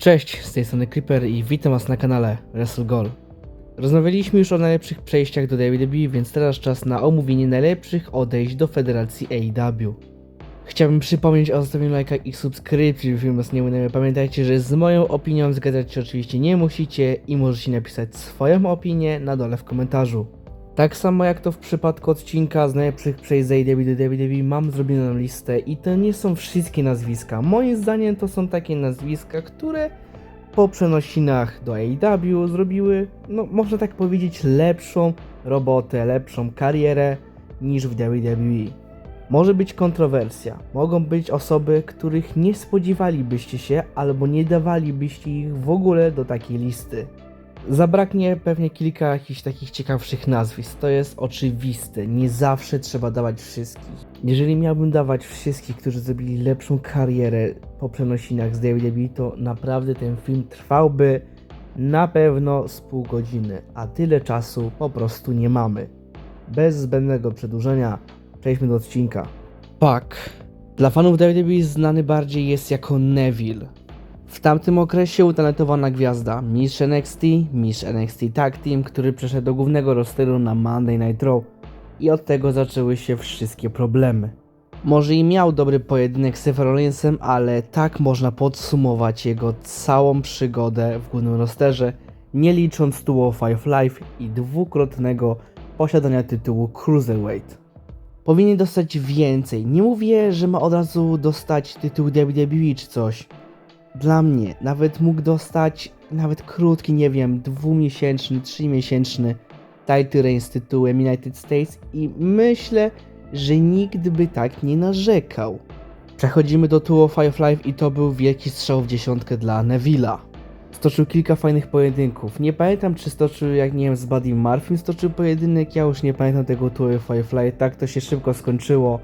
Cześć, z tej strony Creeper i witam was na kanale Wrestle Goal. Rozmawialiśmy już o najlepszych przejściach do WWE, więc teraz czas na omówienie najlepszych odejść do Federacji AEW. Chciałbym przypomnieć o zostawieniu lajka i subskrypcji, film was nie minęły. Pamiętajcie, że z moją opinią zgadzać się oczywiście nie musicie i możecie napisać swoją opinię na dole w komentarzu. Tak samo jak to w przypadku odcinka z najlepszych przejść z WWE mam zrobioną listę i to nie są wszystkie nazwiska. Moim zdaniem to są takie nazwiska, które po przenosinach do AEW zrobiły, no można tak powiedzieć, lepszą robotę, lepszą karierę niż w WWE. Może być kontrowersja, mogą być osoby, których nie spodziewalibyście się albo nie dawalibyście ich w ogóle do takiej listy. Zabraknie pewnie kilka jakichś takich ciekawszych nazwisk. To jest oczywiste. Nie zawsze trzeba dawać wszystkich. Jeżeli miałbym dawać wszystkich, którzy zrobili lepszą karierę po przenosinach z WWE, to naprawdę ten film trwałby na pewno z pół godziny, a tyle czasu po prostu nie mamy. Bez zbędnego przedłużenia, przejdźmy do odcinka. Pak. Dla fanów WWE znany bardziej jest jako Neville. W tamtym okresie utalentowana gwiazda, mistrz NXT, mistrz NXT Tag Team, który przeszedł do głównego rosteru na Monday Night Raw i od tego zaczęły się wszystkie problemy. Może i miał dobry pojedynek z Seth Rollinsem, ale tak można podsumować jego całą przygodę w głównym rosterze, nie licząc Duo of Life i dwukrotnego posiadania tytułu Cruiserweight. Powinien dostać więcej. Nie mówię, że ma od razu dostać tytuł WWE czy coś. Dla mnie nawet mógł dostać nawet krótki, nie wiem, dwumiesięczny, trzymiesięczny title reign z tytułem United States i myślę, że nikt by tak nie narzekał. Przechodzimy do Tour of Life i to był wielki strzał w dziesiątkę dla Neville'a. Stoczył kilka fajnych pojedynków. Nie pamiętam czy stoczył jak nie wiem z Buddy Murphym stoczył pojedynek, ja już nie pamiętam tego Tour of Life, tak to się szybko skończyło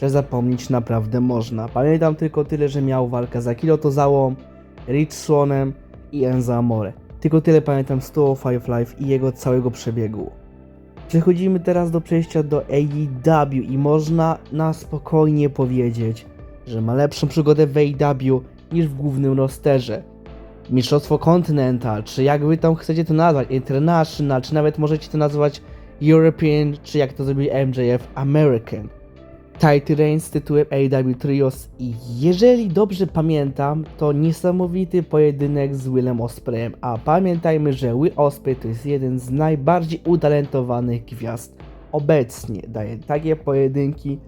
że zapomnieć naprawdę można. Pamiętam tylko tyle, że miał walkę za Kilotozałą, Rich Swanem i Enzo Amore. Tylko tyle pamiętam z Tour of Life i jego całego przebiegu. Przechodzimy teraz do przejścia do AEW i można na spokojnie powiedzieć, że ma lepszą przygodę w AEW niż w głównym rosterze. Mistrzostwo Continental, czy jak wy tam chcecie to nazwać, International, czy nawet możecie to nazwać European, czy jak to zrobił MJF, American title reign z tytułem AW Trios i jeżeli dobrze pamiętam, to niesamowity pojedynek z Willem Ospreyem, a pamiętajmy, że Will Osprey to jest jeden z najbardziej utalentowanych gwiazd obecnie. Daje takie pojedynki,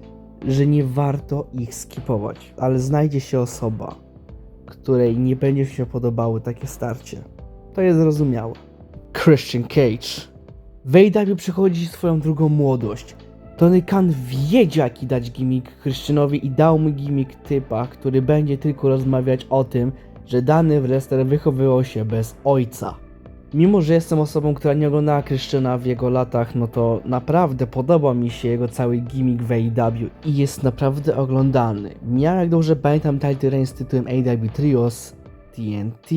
że nie warto ich skipować, ale znajdzie się osoba, której nie będzie się podobały takie starcie. To jest zrozumiałe. Christian Cage. W AW przychodzi swoją drugą młodość. Tony Khan wiedział jaki dać gimmick Christianowi i dał mu gimmick typa, który będzie tylko rozmawiać o tym, że dany wrestler wychowywał się bez ojca. Mimo, że jestem osobą, która nie oglądała Christiana w jego latach, no to naprawdę podoba mi się jego cały gimmick w AEW i jest naprawdę oglądalny. Miał, jak dobrze pamiętam, title reign z tytułem AEW Trios, TNT,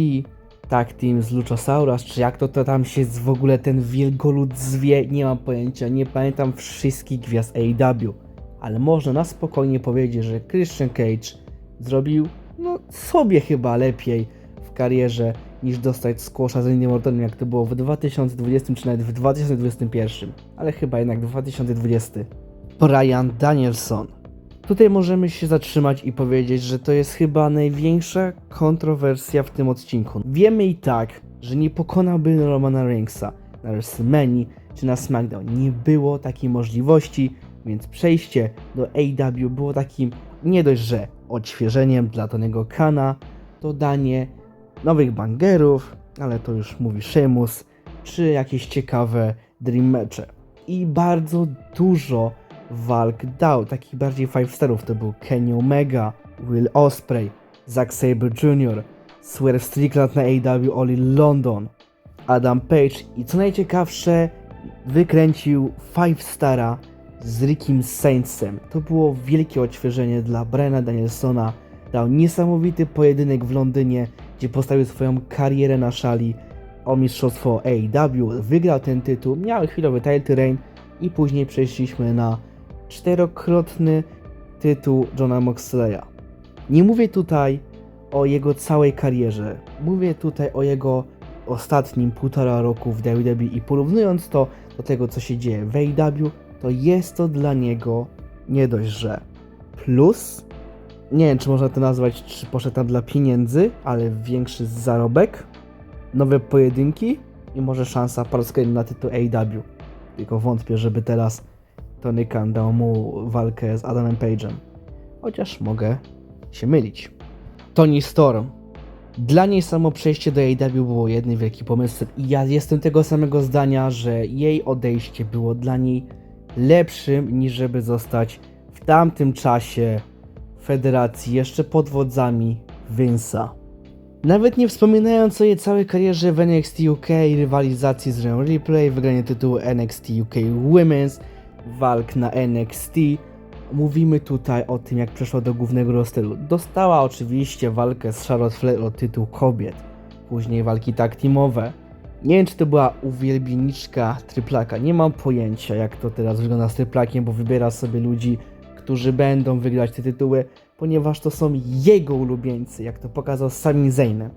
Tag Team z Luchasaurus, czy jak to, to tam się w ogóle ten wielkolud zwie, nie mam pojęcia, nie pamiętam wszystkich gwiazd AEW, ale można na spokojnie powiedzieć, że Christian Cage zrobił, no sobie chyba lepiej w karierze niż dostać squasha z Randy Ortonem, jak to było w 2020 czy nawet w 2021, ale chyba jednak 2020. Brian Danielson. Tutaj możemy się zatrzymać i powiedzieć, że to jest chyba największa kontrowersja w tym odcinku. Wiemy i tak, że nie pokonałby Romana Reignsa na WrestleMania czy na SmackDown. Nie było takiej możliwości, więc przejście do AEW było takim nie dość, że odświeżeniem dla Tonego Kana, dodanie nowych bangerów, ale to już mówi Sheamus, czy jakieś ciekawe dream mecze. I bardzo dużo walk dał, takich bardziej five starów, to był Kenny Omega, Will Osprey, Zack Sabre Jr., Swerve Strickland na AW Oli London, Adam Page i co najciekawsze, wykręcił five stara z Rickiem Saintsem. To było wielkie odświeżenie dla Briana Danielsona. Dał niesamowity pojedynek w Londynie, gdzie postawił swoją karierę na szali o mistrzostwo AEW. Wygrał ten tytuł, miał chwilowy title reign i później przeszliśmy na czterokrotny tytuł Johna Moxleya. Nie mówię tutaj o jego całej karierze. Mówię tutaj o jego ostatnim półtora roku w WWE i porównując to do tego, co się dzieje w AEW, to jest to dla niego nie dość, że plus, nie wiem, czy można to nazwać, czy poszedł tam dla pieniędzy, ale większy zarobek, nowe pojedynki i może szansa po na tytuł AEW. Tylko wątpię, żeby teraz Tony Khan dał mu walkę z Adamem Page'em. Chociaż mogę się mylić. Tony Storm. Dla niej samo przejście do AEW było jednym wielkim pomysłem i ja jestem tego samego zdania, że jej odejście było dla niej lepszym niż żeby zostać w tamtym czasie w federacji jeszcze pod wodzami Vince'a. Nawet nie wspominając o jej całej karierze w NXT UK, rywalizacji z Rhea Ripley, wygranie tytułu NXT UK Women's, walk na NXT, mówimy tutaj o tym, jak przeszła do głównego rosteru. Dostała oczywiście walkę z Charlotte Flair o tytuł kobiet, później walki tag teamowe. Nie wiem, czy to była uwielbieniczka Tryplaka, nie mam pojęcia, jak to teraz wygląda z Tryplakiem, bo wybiera sobie ludzi, którzy będą wygrać te tytuły, ponieważ to są jego ulubieńcy, jak to pokazał Sami Zayn.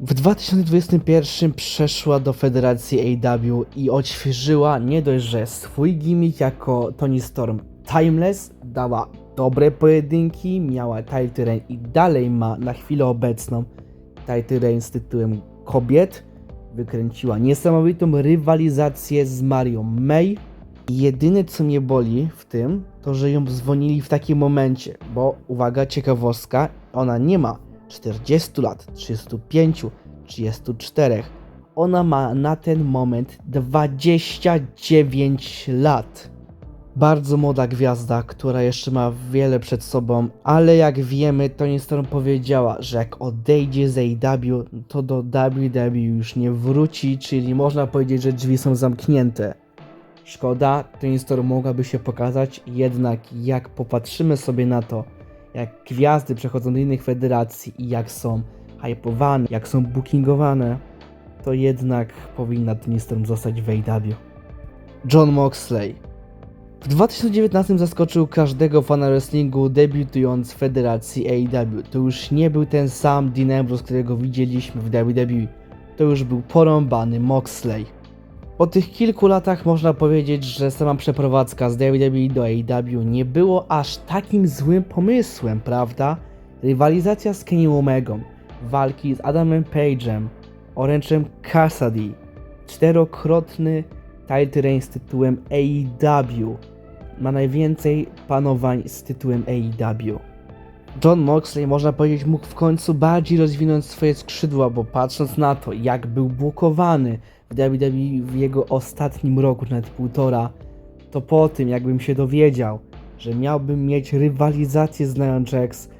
W 2021 przeszła do federacji AEW i odświeżyła nie dość, że swój gimmick jako Tony Storm Timeless, dała dobre pojedynki, miała title reign i dalej ma na chwilę obecną title reign z tytułem kobiet. Wykręciła niesamowitą rywalizację z Marią May. Jedyne co mnie boli w tym, to że ją dzwonili w takim momencie, bo uwaga, ciekawostka, ona nie ma 40 lat, 35, 34. Ona ma na ten moment 29 lat. Bardzo młoda gwiazda, która jeszcze ma wiele przed sobą, ale jak wiemy, Toni Storm powiedziała, że jak odejdzie z AEW, to do WWE już nie wróci, czyli można powiedzieć, że drzwi są zamknięte. Szkoda, Toni Storm mogłaby się pokazać, jednak jak popatrzymy sobie na to, jak gwiazdy przechodzą do innych federacji i jak są hypowane, jak są bookingowane, to jednak powinna Toni Storm zostać w AEW. John Moxley w 2019 zaskoczył każdego fana wrestlingu debiutując w federacji AEW. To już nie był ten sam Dean Ambrose, którego widzieliśmy w WWE. To już był porąbany Moxley. Po tych kilku latach można powiedzieć, że sama przeprowadzka z WWE do AEW nie było aż takim złym pomysłem, prawda? Rywalizacja z Kenny Omegą, walki z Adamem Page'em, Oręczem Cassidy, czterokrotny title reign z tytułem AEW. Ma najwięcej panowań z tytułem AEW. John Moxley, można powiedzieć, mógł w końcu bardziej rozwinąć swoje skrzydła, bo patrząc na to, jak był blokowany w WWE w jego ostatnim roku, nawet półtora, to po tym, jakbym się dowiedział, że miałbym mieć rywalizację z Nia Jax,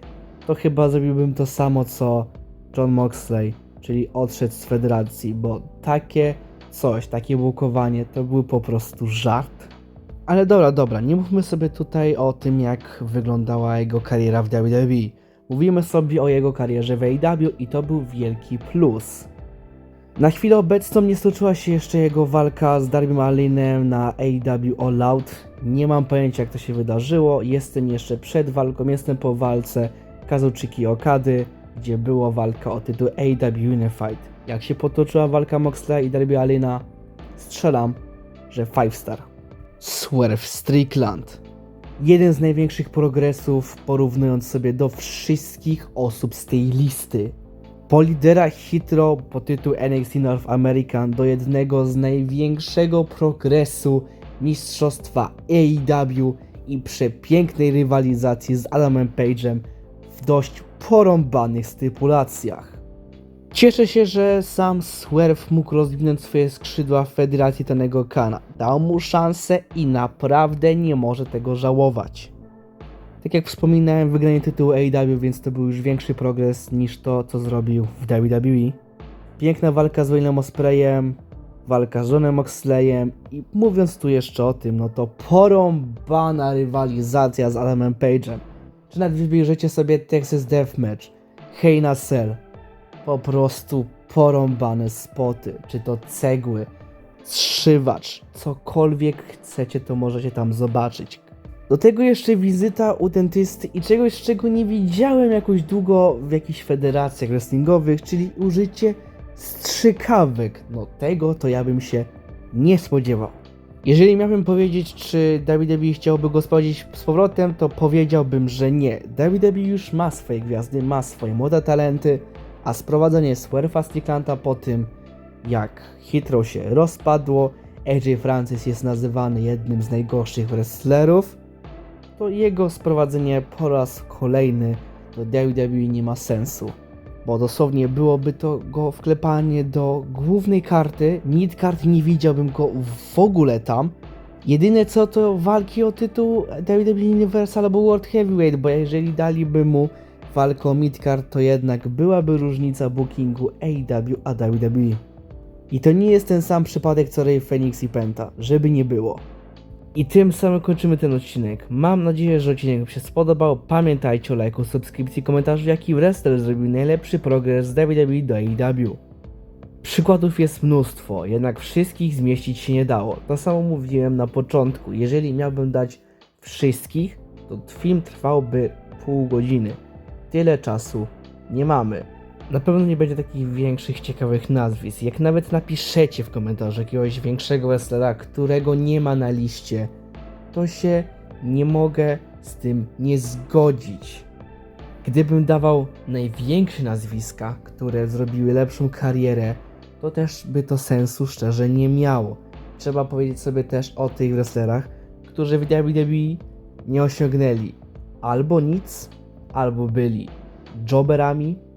to chyba zrobiłbym to samo co John Moxley, czyli odszedł z federacji, bo takie coś, takie blokowanie to był po prostu żart. Ale dobra, dobra, nie mówmy sobie tutaj o tym, jak wyglądała jego kariera w WWE. Mówimy sobie o jego karierze w AEW i to był wielki plus. Na chwilę obecną nie stoczyła się jeszcze jego walka z Darby Allinem na AEW All Out. Nie mam pojęcia jak to się wydarzyło. Jestem jeszcze przed walką, jestem po walce Kazuchiki Okady, gdzie była walka o tytuł AEW Unified. Jak się potoczyła walka Moxley i Darby Allina, strzelam, że 5 star. Swerve Strickland. Jeden z największych progresów, porównując sobie do wszystkich osób z tej listy. Po lidera Hitro po tytuł NXT North American do jednego z największego progresu mistrzostwa AEW i przepięknej rywalizacji z Adamem Page'em w dość porąbanych stypulacjach. Cieszę się, że sam Swerve mógł rozwinąć swoje skrzydła w federacji Tanego Kana. Dał mu szansę i naprawdę nie może tego żałować. Tak jak wspominałem, wygranie tytułu AEW, więc to był już większy progres niż to, co zrobił w WWE. Piękna walka z Wayne'em Ospreyem, walka z Johnem Moxleyem i mówiąc tu jeszcze o tym, no to porąbana rywalizacja z Adamem Page'em. Czy nawet wybierzecie sobie Texas Deathmatch, Hell na Cell, po prostu porąbane spoty, czy to cegły, zszywacz, cokolwiek chcecie, to możecie tam zobaczyć. Do tego jeszcze wizyta u dentysty i czegoś, czego nie widziałem jakoś długo w jakichś federacjach wrestlingowych, czyli użycie strzykawek. No tego to ja bym się nie spodziewał. Jeżeli miałbym powiedzieć, czy WWE chciałby go sprawdzić z powrotem, to powiedziałbym, że nie. WWE już ma swoje gwiazdy, ma swoje młode talenty, a sprowadzenie Swerfa Stricklanda po tym, jak hitro się rozpadło, AJ Francis jest nazywany jednym z najgorszych wrestlerów, to jego sprowadzenie po raz kolejny do WWE nie ma sensu. Bo dosłownie byłoby to go wklepanie do głównej karty, midcard nie widziałbym go w ogóle tam. Jedyne co to walki o tytuł WWE Universal albo World Heavyweight, bo jeżeli daliby mu walkę o midcard, to jednak byłaby różnica bookingu AEW a WWE. I to nie jest ten sam przypadek co Ray Phoenix i Penta, żeby nie było. I tym samym kończymy ten odcinek. Mam nadzieję, że odcinek Wam się spodobał. Pamiętajcie o lajku, subskrypcji, komentarzu, jaki wrestler zrobił najlepszy progres z WWE do AEW. Przykładów jest mnóstwo, jednak wszystkich zmieścić się nie dało. To samo mówiłem na początku. Jeżeli miałbym dać wszystkich, to film trwałby pół godziny. Tyle czasu nie mamy. Na pewno nie będzie takich większych, ciekawych nazwisk. Jak nawet napiszecie w komentarzu jakiegoś większego wrestlera, którego nie ma na liście, to się nie mogę z tym nie zgodzić. Gdybym dawał największe nazwiska, które zrobiły lepszą karierę, to też by to sensu szczerze nie miało. Trzeba powiedzieć sobie też o tych wrestlerach, którzy w WWE nie osiągnęli albo nic, albo byli jobberami,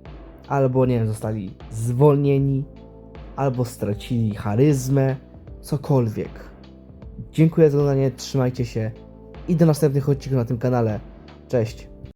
albo nie wiem, zostali zwolnieni, albo stracili charyzmę, cokolwiek. Dziękuję za oglądanie, trzymajcie się i do następnych odcinków na tym kanale. Cześć!